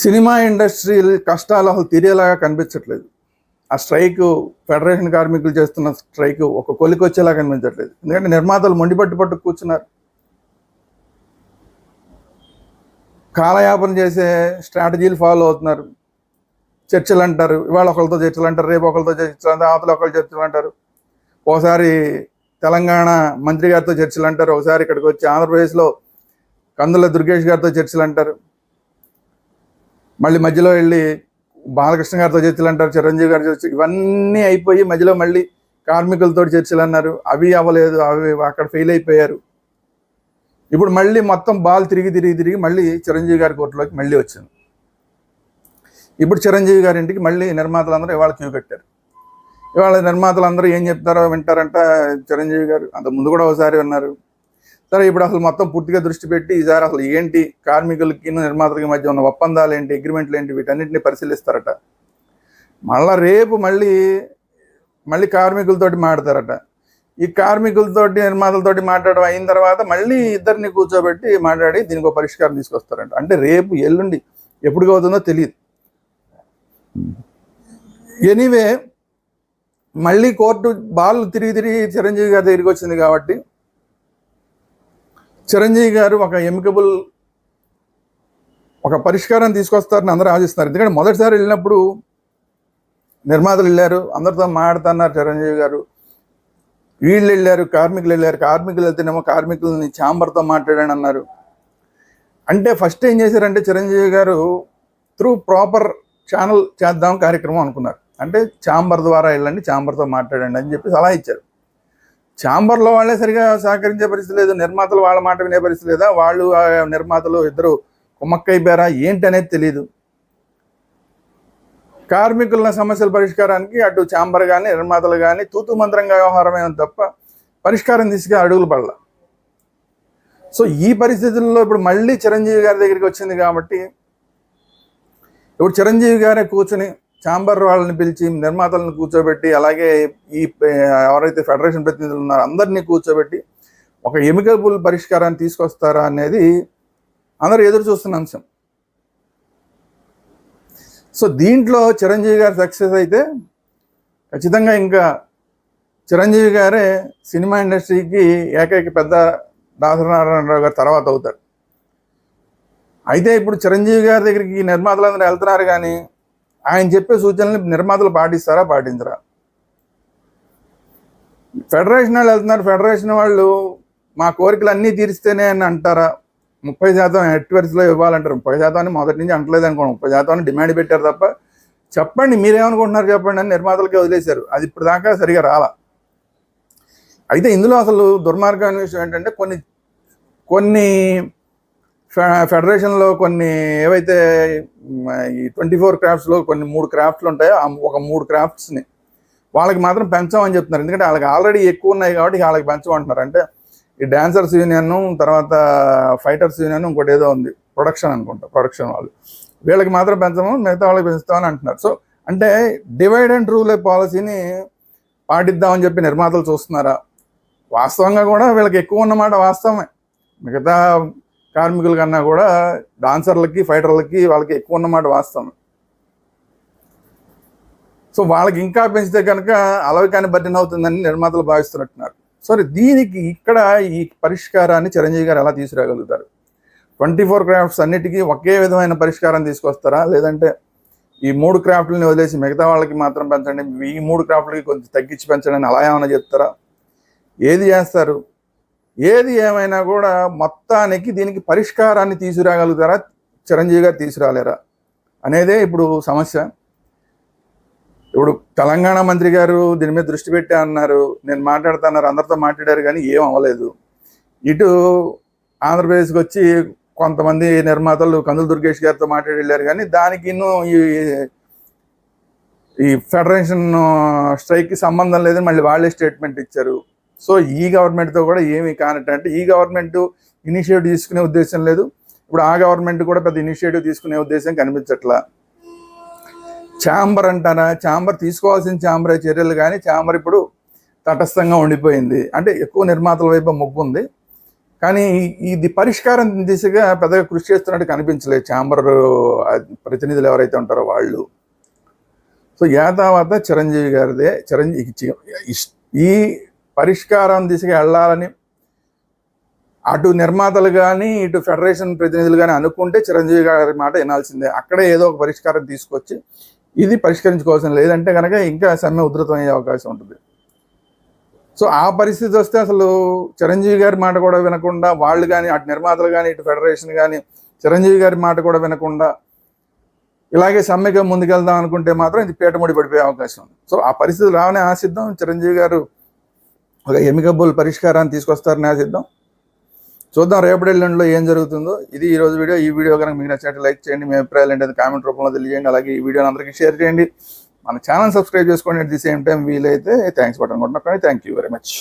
Cinema industry కష్టాలు అసలు తీరేలాగా కనిపించట్లేదు. ఆ స్ట్రైక్ ఫెడరేషన్ కార్మికులు చేస్తున్న స్ట్రైక్ ఒక కొలికి వచ్చేలా కనిపించట్లేదు. ఎందుకంటే నిర్మాతలు మొండిపట్టు పట్టు కూర్చున్నారు. కాలయాపన చేసే స్ట్రాటజీలు ఫాలో అవుతున్నారు. చర్చలు అంటారు ఇవాళ ఒకరితో చర్చలు అంటారు రేపు ఒకరితో చర్చలు అంటారు అవతల ఒకరు చర్చలు అంటారు ఒకసారి తెలంగాణ మంత్రి గారితో చర్చలు అంటారు ఒకసారి ఇక్కడికి వచ్చి ఆంధ్రప్రదేశ్లో కందుల దుర్గేష్ గారితో చర్చలు అంటారు మళ్ళీ మధ్యలో వెళ్ళి బాలకృష్ణ గారితో చర్చలు అంటారు చిరంజీవి గారి చర్చలు ఇవన్నీ అయిపోయి మధ్యలో మళ్ళీ కార్మికులతో చర్చలు అన్నారు. అవి అవ్వలేదు అవి అక్కడ ఫెయిల్ అయిపోయారు. ఇప్పుడు మళ్ళీ మొత్తం బాల్ తిరిగి తిరిగి తిరిగి మళ్ళీ చిరంజీవి గారి కోర్టులోకి మళ్ళీ వచ్చింది ఇప్పుడు చిరంజీవి గారి ఇంటికి మళ్ళీ నిర్మాతలందరూ ఇవాళ క్యూ కట్టారు. ఇవాళ నిర్మాతలందరూ ఏం చెప్తారో వింటారంట చిరంజీవి గారు. అంత ముందు కూడా ఒకసారి విన్నారు. సరే ఇప్పుడు అసలు మొత్తం పూర్తిగా దృష్టి పెట్టి ఈసారి అసలు ఏంటి? కార్మికులకి నిర్మాతలకి మధ్య ఉన్న ఒప్పందాలు ఏంటి? అగ్రిమెంట్లు ఏంటి? వీటన్నిటిని పరిశీలిస్తారట. మళ్ళీ రేపు మళ్ళీ మళ్ళీ కార్మికులతోటి మాట్లాడతారట. ఈ కార్మికులతోటి నిర్మాతలతోటి మాట్లాడడం అయిన తర్వాత మళ్ళీ ఇద్దరిని కూర్చోబెట్టి మాట్లాడి దీనికి ఒక పరిష్కారం తీసుకొస్తారంట. అంటే రేపు ఎల్లుండి ఎప్పుడు అవుతుందో తెలియదు. ఎనీవే మళ్ళీ కోర్టు బాల్ తిరిగి తిరిగి చిరంజీవి గారి దగ్గరికి వచ్చింది కాబట్టి చిరంజీవి గారు ఒక ఎమికబుల్ ఒక పరిష్కారం తీసుకొస్తారని అందరూ ఆశిస్తున్నారు. ఎందుకంటే మొదటిసారి వెళ్ళినప్పుడు నిర్మాతలు వెళ్ళారు అందరితో మాట్లాడుతున్నారు చిరంజీవి గారు. వీళ్ళు వెళ్ళారు కార్మికులు వెళ్ళారు కార్మికులు వెళ్తేనేమో కార్మికులని ఛాంబర్తో మాట్లాడాను అన్నారు. అంటే ఫస్ట్ ఏం చేశారంటే చిరంజీవి గారు త్రూ ప్రాపర్ ఛానల్ చేద్దాం కార్యక్రమం అనుకున్నారు. అంటే ఛాంబర్ ద్వారా వెళ్ళండి ఛాంబర్తో మాట్లాడండి అని చెప్పి సలహా ఇచ్చారు. ఛాంబర్లో వాళ్ళే సరిగా సహకరించే పరిస్థితి లేదు నిర్మాతలు వాళ్ళ మాట వినే పరిస్థితి లేదా వాళ్ళు నిర్మాతలు ఇద్దరు కుమ్మక్కైపోయారా ఏంటి అనేది తెలియదు కార్మికుల సమస్యల పరిష్కారానికి అటు ఛాంబర్ కానీ నిర్మాతలు కానీ తూతు మంత్రంగా వ్యవహారమే తప్ప పరిష్కారం తీసుకు అడుగులు పడాల. సో ఈ పరిస్థితుల్లో ఇప్పుడు మళ్ళీ చిరంజీవి గారి దగ్గరికి వచ్చింది కాబట్టి ఇప్పుడు చిరంజీవి గారే కూర్చుని ఛాంబర్ వాళ్ళని పిలిచి నిర్మాతలను కూర్చోబెట్టి అలాగే ఈ ఎవరైతే ఫెడరేషన్ ప్రతినిధులు ఉన్నారో అందరినీ కూర్చోబెట్టి ఒక ఎమికబుల్ పరిష్కారాన్ని తీసుకొస్తారా అనేది అందరూ ఎదురు చూస్తున్న అంశం. సో దీంట్లో చిరంజీవి గారు సక్సెస్ అయితే ఖచ్చితంగా ఇంకా చిరంజీవి గారే సినిమా ఇండస్ట్రీకి ఏకైక పెద్ద దాసనారాయణరావు గారు తర్వాత అవుతారు. అయితే ఇప్పుడు చిరంజీవి గారి దగ్గరికి నిర్మాతలందరూ వెళ్తున్నారు కానీ ఆయన చెప్పే సూచనలు నిర్మాతలు పాటిస్తారా పాటించరా? ఫెడరేషన్ వాళ్ళు వెళ్తున్నారు ఫెడరేషన్ వాళ్ళు మా కోరికలు అన్నీ తీరిస్తేనే అని అంటారా? ముప్పై శాతం ఎట్టి ఇవ్వాలంటారు. ముప్పై శాతం అని మొదటి నుంచి అంటలేదు అనుకోండి. ముప్పై శాతం అని డిమాండ్ పెట్టారు తప్ప చెప్పండి మీరేమనుకుంటున్నారు చెప్పండి అని నిర్మాతలకే వదిలేశారు. అది ఇప్పుడు దాకా సరిగా రాలా. అయితే ఇందులో అసలు దుర్మార్గం విషయం ఏంటంటే కొన్ని కొన్ని ఫెడరేషన్లో కొన్ని ఏవైతే ఈ ట్వంటీ ఫోర్ క్రాఫ్ట్స్లో కొన్ని మూడు క్రాఫ్ట్లు ఉంటాయో ఒక మూడు క్రాఫ్ట్స్ని వాళ్ళకి మాత్రం పెంచామని చెప్తున్నారు. ఎందుకంటే వాళ్ళకి ఆల్రెడీ ఎక్కువ ఉన్నాయి కాబట్టి వాళ్ళకి పెంచమంటున్నారు. అంటే ఈ డాన్సర్స్ యూనియన్ తర్వాత ఫైటర్స్ యూనియన్ ఇంకోటి ఏదో ఉంది ప్రొడక్షన్ అనుకుంటా ప్రొడక్షన్ వాళ్ళు. వీళ్ళకి మాత్రం పెంచము మిగతా వాళ్ళకి పెంచుతామని అంటున్నారు. సో అంటే డివైడ్ అండ్ రూల్ పాలసీని పాటిద్దామని చెప్పి నిర్మాతలు చూస్తున్నారా? వాస్తవంగా కూడా వీళ్ళకి ఎక్కువ ఉన్నమాట వాస్తవమే. మిగతా కార్మికుల కన్నా కూడా డాన్సర్లకి ఫైటర్లకి వాళ్ళకి ఎక్కువ ఉన్నమాట వాస్తవం. సో వాళ్ళకి ఇంకా పెంచితే కనుక అలవికాని బర్డెన్ అవుతుందని నిర్మాతలు భావిస్తున్నట్టున్నారు. సరే దీనికి ఇక్కడ ఈ పరిష్కారాన్ని చిరంజీవి గారు ఎలా తీసుకురాగలుగుతారు? ట్వంటీ ఫోర్ క్రాఫ్ట్స్ అన్నిటికీ ఒకే విధమైన పరిష్కారం తీసుకొస్తారా? లేదంటే ఈ మూడు క్రాఫ్ట్లని వదిలేసి మిగతా వాళ్ళకి మాత్రం పెంచండి? ఈ మూడు క్రాఫ్ట్లకి కొంచెం తగ్గించి పెంచండి అలా ఏమైనా చెప్తారా? ఏది చేస్తారు? ఏది ఏమైనా కూడా మొత్తానికి దీనికి పరిష్కారాన్ని తీసుకురాగలుగుతారా? చిరంజీవి గారు తీసుకురాలేరా? అనేదే ఇప్పుడు సమస్య. ఇప్పుడు తెలంగాణ మంత్రి గారు దీని మీద దృష్టి పెట్టా అన్నారు. నేను మాట్లాడుతున్నారు అందరితో మాట్లాడారు కానీ ఏం అవ్వలేదు. ఇటు ఆంధ్రప్రదేశ్కి వచ్చి కొంతమంది నిర్మాతలు కందుల దుర్గేష్ గారితో మాట్లాడి వెళ్ళారు కానీ దానికి ఇన్నూ ఈ ఈ ఫెడరేషన్ స్ట్రైక్కి సంబంధం లేదని మళ్ళీ వాళ్ళే స్టేట్మెంట్ ఇచ్చారు. సో ఈ గవర్నమెంట్తో కూడా ఏమీ కానట్టు అంటే ఈ గవర్నమెంట్ ఇనిషియేటివ్ తీసుకునే ఉద్దేశం లేదు. ఇప్పుడు ఆ గవర్నమెంట్ కూడా పెద్ద ఇనిషియేటివ్ తీసుకునే ఉద్దేశం కనిపించట్లా. ఛాంబర్ అంటారా? ఛాంబర్ తీసుకోవాల్సిన ఛాంబర్ చర్యలు కానీ ఛాంబర్ ఇప్పుడు తటస్థంగా ఉండిపోయింది. అంటే ఎక్కువ నిర్మాతల వైపు మొగ్గు ఉంది. కానీ ఇది పరిష్కారం దిశగా పెద్దగా కృషి చేస్తున్నట్టు కనిపించలేదు ఛాంబర్ ప్రతినిధులు ఎవరైతే ఉంటారో వాళ్ళు. సో యాదావత చిరంజీవి గారిదే. చిరంజీవి ఈ పరిష్కారం దిశగా వెళ్ళాలని అటు నిర్మాతలు కానీ ఇటు ఫెడరేషన్ ప్రతినిధులు కానీ అనుకుంటే చిరంజీవి గారి మాట వినాల్సిందే. అక్కడే ఏదో ఒక పరిష్కారం తీసుకొచ్చి ఇది పరిష్కరించుకోవాల్సిన లేదంటే కనుక ఇంకా సమ్మె ఉధృతం అయ్యే అవకాశం ఉంటుంది. సో ఆ పరిస్థితి వస్తే అసలు చిరంజీవి గారి మాట కూడా వినకుండా వాళ్ళు కానీ అటు నిర్మాతలు కానీ ఇటు ఫెడరేషన్ కానీ చిరంజీవి గారి మాట కూడా వినకుండా ఇలాగే సమ్మెగా ముందుకెళ్దాం అనుకుంటే మాత్రం ఇది పీటముడి పడిపోయే అవకాశం ఉంది. సో ఆ పరిస్థితి రావనే ఆశిద్దాం. చిరంజీవి గారు ఒక ఎమికబుల్ పరిష్కారాన్ని తీసుకొస్తారని ఆశిద్దాం. చూద్దాం రేపటి ఎల్లుండిలో ఏం జరుగుతుందో. ఇది ఈ రోజు వీడియో. ఈ వీడియో కనుక మీకు నచ్చినట్టు లైక్ చేయండి. మీ అభిప్రాయాలు ఏంటంటే కామెంట్ రూపంలో తెలియజేయండి. అలాగే ఈ వీడియోని అందరికీ షేర్ చేయండి. మన ఛానల్ సబ్స్క్రైబ్ చేసుకోండి. అట్ ది సేమ్ టైం వీలైతే థ్యాంక్స్ బటన్ కొట్టినా థ్యాంక్ యూ వెరీ మచ్